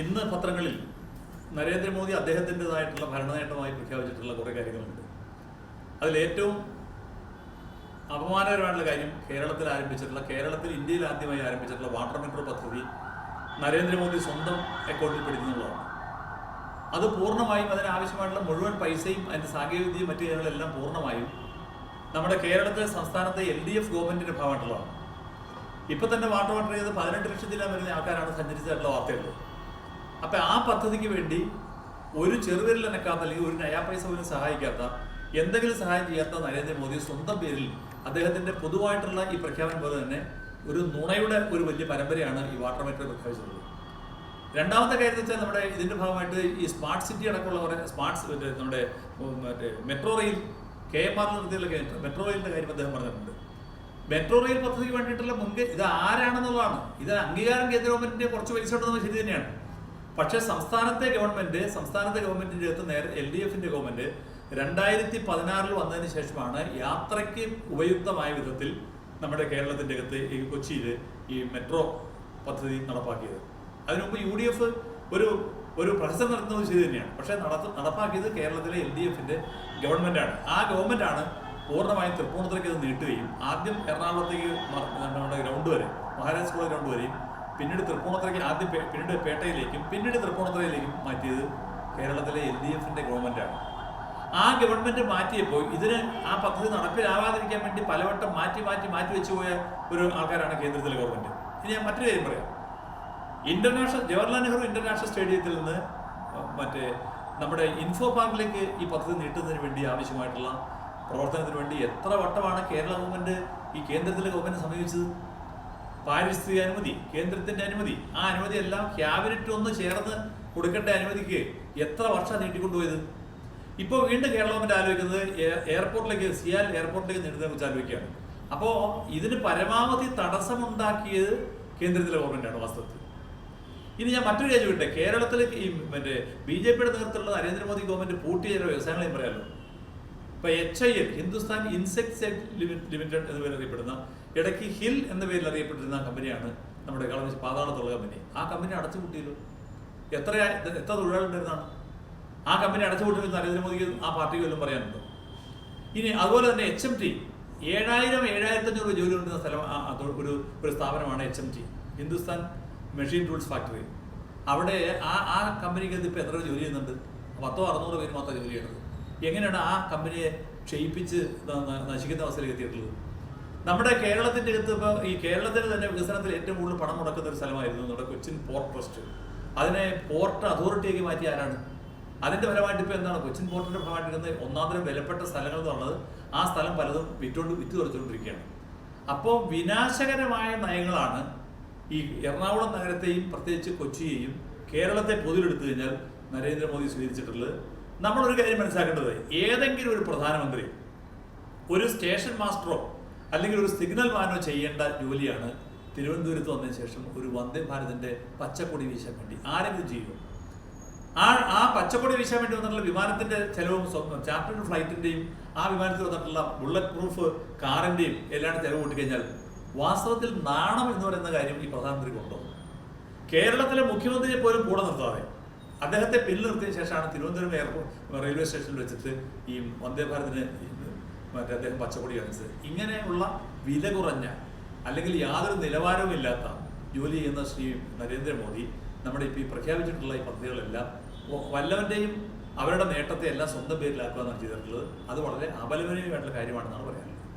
ഇന്ന് പത്രങ്ങളിൽ നരേന്ദ്രമോദി അദ്ദേഹത്തിന്റെതായിട്ടുള്ള ഭരണനേട്ടമായി പ്രഖ്യാപിച്ചിട്ടുള്ള കുറേ കാര്യങ്ങളുണ്ട്. അതിലേറ്റവും അപമാനകരമായിട്ടുള്ള കാര്യം കേരളത്തിൽ ആരംഭിച്ചിട്ടുള്ള കേരളത്തിൽ ഇന്ത്യയിൽ ആദ്യമായി ആരംഭിച്ചിട്ടുള്ള വാട്ടർ മെട്രോ പദ്ധതി നരേന്ദ്രമോദി സ്വന്തം അക്കൗണ്ടിൽ പിടിക്കുന്നുള്ളതാണ് അത് പൂർണമായും അതിനാവശ്യമായിട്ടുള്ള മുഴുവൻ പൈസയും അതിന്റെ സാങ്കേതികവിദ്യയും മറ്റു കാര്യങ്ങളെല്ലാം പൂർണമായും നമ്മുടെ കേരളത്തിലെ സംസ്ഥാനത്തെ എൽ ഡി എഫ് ഗവൺമെന്റിന്റെ ഭാഗമായിട്ടുള്ളതാണ്. ഇപ്പം തന്നെ വാട്ടർ വാട്ടർ ചെയ്ത് പതിനെട്ട് ലക്ഷത്തിലാണ് വരുന്ന ആൾക്കാരാണ് സഞ്ചരിച്ചിട്ടുള്ള വാർത്തയുള്ളത്. അപ്പം ആ പദ്ധതിക്ക് വേണ്ടി ഒരു ചെറുവിരൽ അനക്കാത്ത അല്ലെങ്കിൽ ഒരു നയാ പൈസ പോലും സഹായിക്കാത്ത എന്തെങ്കിലും സഹായം ചെയ്യാത്ത നരേന്ദ്രമോദി സ്വന്തം പേരിൽ അദ്ദേഹത്തിന്റെ പൊതുവായിട്ടുള്ള ഈ പ്രഖ്യാപനം പോലെ തന്നെ ഒരു നുണയുടെ ഒരു വലിയ പരമ്പരയാണ് ഈ വാട്ടർ മെട്രോ പ്രഖ്യാപിച്ചത് രണ്ടാമത്തെ കാര്യം വെച്ചാൽ നമ്മുടെ ഇതിന്റെ ഭാഗമായിട്ട് ഈ സ്മാർട്ട് സിറ്റി അടക്കമുള്ള സ്മാർട്ട് നമ്മുടെ മറ്റേ metro rail K M R നിർത്തിയുള്ള metro റെയിലിന്റെ കാര്യം അദ്ദേഹം പറഞ്ഞിട്ടുണ്ട്. മെട്രോ റെയിൽ പദ്ധതിക്ക് വേണ്ടിയിട്ടുള്ള മുൻകൈ ഇത് ആരാണെന്നുള്ളതാണ്. ഇത് അംഗീകാരം കേന്ദ്ര ഗവൺമെന്റിന്റെ കുറച്ച് പൈസ ഉണ്ടെന്ന് ശരി തന്നെയാണ്. പക്ഷേ സംസ്ഥാനത്തെ ഗവൺമെന്റ് സംസ്ഥാനത്തെ ഗവൺമെന്റിന്റെ അടുത്ത് നേരെ എൽ ഡി എഫിന്റെ ഗവൺമെന്റ് രണ്ടായിരത്തി പതിനാറിൽ വന്നതിന് ശേഷമാണ് യാത്രയ്ക്ക് ഉപയുക്തമായ വിധത്തിൽ നമ്മുടെ കേരളത്തിന്റെ അകത്ത് ഈ കൊച്ചിയിൽ ഈ മെട്രോ പദ്ധതി നടപ്പാക്കിയത്. അതിനുമുമ്പ് യു ഡി എഫ് ഒരു ഒരു പ്രഹസനം നടത്തുന്നത് ശരി തന്നെയാണ്. പക്ഷേ നടത്ത നടപ്പാക്കിയത് കേരളത്തിലെ എൽ ഡി എഫിന്റെ ഗവൺമെന്റാണ്. ആ ഗവൺമെന്റാണ് പൂർണമായും തൃപ്പൂണിത്തുറയ്ക്ക് ഇത് നീട്ടുകയും ആദ്യം എറണാകുളത്തേക്ക് നമ്മുടെ ഗ്രൗണ്ട് വരെ മഹാരാജ് സ്കൂൾ ഗ്രൗണ്ട് വരെയും പിന്നീട് തൃപ്പൂണിത്തുറയ്ക്ക് ആദ്യം പിന്നീട് പേട്ടയിലേക്കും പിന്നീട് തൃപ്പൂണിത്തുറയിലേക്കും മാറ്റിയത് കേരളത്തിലെ എൽ ഡി എഫിന്റെ ഗവൺമെന്റാണ് ആ ഗവൺമെന്റ് മാറ്റിയപ്പോൾ ഇതിന് ആ പദ്ധതി നടപ്പിലാവാതിരിക്കാൻ വേണ്ടി പലവട്ടം മാറ്റി മാറ്റി മാറ്റി വെച്ചു പോയ ഒരു ആൾക്കാരാണ് കേന്ദ്രത്തിലെ ഗവൺമെന്റ് ഇനി ഞാൻ മറ്റൊരു കാര്യം പറയാം. ഇന്റർനാഷണൽ ജവഹർലാൽ നെഹ്റു ഇന്റർനാഷണൽ സ്റ്റേഡിയത്തിൽ നിന്ന് മറ്റേ നമ്മുടെ ഇൻഫോ പാർക്കിലേക്ക് ഈ പദ്ധതി നീട്ടുന്നതിന് വേണ്ടി ആവശ്യമായിട്ടുള്ള പ്രവർത്തനത്തിന് വേണ്ടി എത്ര വട്ടമാണ് കേരള ഗവൺമെന്റ് ഈ കേന്ദ്രത്തിലെ ഗവൺമെന്റ് സമീപിച്ചത്? പാരിസ്ഥിതിക അനുമതി കേന്ദ്രത്തിന്റെ അനുമതി ആ അനുമതി എല്ലാം ക്യാബിനറ്റ് ഒന്ന് ചേർന്ന് കൊടുക്കേണ്ട അനുമതിക്ക് എത്ര വർഷം നീട്ടിക്കൊണ്ടുപോയത്? ഇപ്പോൾ വീണ്ടും കേരള ഗവൺമെന്റ് ആലോചിക്കുന്നത് എയർപോർട്ടിലേക്ക് സിയാൽ എയർപോർട്ടിലേക്ക് നീട്ടുന്നതിനെ കുറിച്ച് ആലോചിക്കുകയാണ്. അപ്പോൾ ഇതിന് പരമാവധി തടസ്സമുണ്ടാക്കിയത് കേന്ദ്രത്തിലെ ഗവൺമെന്റാണ് വാസ്തവത്തിൽ. ഇനി ഞാൻ മറ്റൊരു കാര്യം ചോദിക്കട്ടെ. കേരളത്തിലേക്ക് ഈ മറ്റേ ബി ജെ പിയുടെ നേതൃത്വത്തിലുള്ള നരേന്ദ്രമോദി ഗവൺമെന്റ് പൂട്ടി ചില വ്യവസായങ്ങളെയും പറയാമല്ലോ. ഇപ്പൊ H I L Hindustan insect limited എന്ന് പേരിൽ അറിയപ്പെടുന്ന ഇടയ്ക്ക് ഹിൽ എന്ന പേരിൽ അറിയപ്പെട്ടിരുന്ന കമ്പനിയാണ് നമ്മുടെ കളമശ്ശി പാതാളത്തുള്ള കമ്പനി. ആ കമ്പനി അടച്ചുപൂട്ടിയല്ലോ എത്ര എത്ര തൊഴിലാളിണ്ടായിരുന്നാണ് ആ കമ്പനി അടച്ചുപൂട്ടിയെന്ന് നരേന്ദ്രമോദിക്ക് ആ പാർട്ടിക്ക് വല്ലതും പറയാനുണ്ടോ? ഇനി അതുപോലെ തന്നെ എച്ച് എം ടി. ഏഴായിരം ഏഴായിരത്തി അഞ്ഞൂറ് ജോലി ഉണ്ടെന്ന സ്ഥലം ഒരു ഒരു സ്ഥാപനമാണ് H M T. Hindustan machine tools factory. അവിടെ ആ ആ കമ്പനിക്ക് ഇപ്പം എത്ര ജോലി ചെയ്യുന്നുണ്ട്? പത്തോ അറുന്നൂറ് പേര് മാത്രം ജോലി ചെയ്യുന്നത് എങ്ങനെയാണ് ആ കമ്പനിയെ ക്ഷയിപ്പിച്ച് നശിക്കുന്ന അവസ്ഥയിലേക്ക് എത്തിയിട്ടുള്ളത്? നമ്മുടെ കേരളത്തിന്റെ അകത്ത് ഇപ്പോൾ ഈ കേരളത്തിൽ തന്നെ വികസനത്തിൽ ഏറ്റവും കൂടുതൽ പണം മുടക്കുന്ന ഒരു സ്ഥലമായിരുന്നു നമ്മുടെ കൊച്ചിൻ പോർട്ട് ട്രസ്റ്റ്. അതിനെ പോർട്ട് അതോറിറ്റിയാക്കി മാറ്റി ആരാണ്? അതിന്റെ ഫലമായിട്ട് ഇപ്പൊ എന്താണ് കൊച്ചിൻ പോർട്ടിന്റെ ഫലമായിട്ടിരുന്ന ഒന്നാമതരം വിലപ്പെട്ട സ്ഥലങ്ങൾ എന്ന് പറഞ്ഞത് ആ സ്ഥലം പലതും വിറ്റുകൊണ്ട് വിറ്റ് തുറച്ചുകൊണ്ടിരിക്കുകയാണ് അപ്പോൾ വിനാശകരമായ നയങ്ങളാണ് ഈ എറണാകുളം നഗരത്തെയും പ്രത്യേകിച്ച് കൊച്ചിയെയും കേരളത്തെ പൊതുവിലെടുത്തു കഴിഞ്ഞാൽ നരേന്ദ്രമോദി സ്വീകരിച്ചിട്ടുള്ളത് നമ്മളൊരു കാര്യം മനസ്സിലാക്കേണ്ടത്. ഏതെങ്കിലും ഒരു പ്രധാനമന്ത്രി ഒരു സ്റ്റേഷൻ മാസ്റ്ററോ അല്ലെങ്കിൽ ഒരു സിഗ്നൽ മാനോ ചെയ്യേണ്ട ജോലിയാണ് തിരുവനന്തപുരത്ത് വന്നതിന് ശേഷം ഒരു വന്ദേ ഭാരതിന്റെ പച്ചക്കൊടി വീശാൻ വേണ്ടി. ആരെങ്കിലും ചെയ്യുമോ ആ ആ പച്ചക്കൊടി വീശാൻ വേണ്ടി വന്നിട്ടുള്ള വിമാനത്തിന്റെ ചെലവും സ്വന്തം ചാർട്ടേഡ് ഫ്ലൈറ്റിന്റെയും ആ വിമാനത്തിൽ വന്നിട്ടുള്ള ബുള്ളറ്റ് പ്രൂഫ് കാറിന്റെയും എല്ലാം ചെലവ് കൂട്ടിക്കഴിഞ്ഞാൽ വാസ്തവത്തിൽ നാണം എന്ന് പറയുന്ന കാര്യം ഈ പ്രധാനമന്ത്രിക്ക് ഉണ്ടോ? കേരളത്തിലെ മുഖ്യമന്ത്രിയെ പോലും കൂടെ നിർത്താതെ അദ്ദേഹത്തെ പിന്നിൽ നിർത്തിയ ശേഷമാണ് തിരുവനന്തപുരം എയർപോർട്ട് റെയിൽവേ സ്റ്റേഷനിൽ വെച്ചിട്ട് ഈ വന്ദേ ഭാരതിന് മറ്റേ അദ്ദേഹം പച്ചക്കൊടി കാണിച്ചത്. ഇങ്ങനെയുള്ള വില കുറഞ്ഞ അല്ലെങ്കിൽ യാതൊരു നിലവാരവുമില്ലാത്ത ജോലി ചെയ്യുന്ന ശ്രീ നരേന്ദ്രമോദി നമ്മുടെ ഇപ്പോൾ ഈ പ്രഖ്യാപിച്ചിട്ടുള്ള ഈ പദ്ധതികളെല്ലാം വല്ലവന്റെയും അവരുടെ നേട്ടത്തെ എല്ലാം സ്വന്തം പേരിലാക്കുക എന്നാണ് ചെയ്തിട്ടുള്ളത്. അത് വളരെ അപലപനീയമായിട്ടുള്ള കാര്യമാണെന്നാണ് പറയാനുള്ളത്.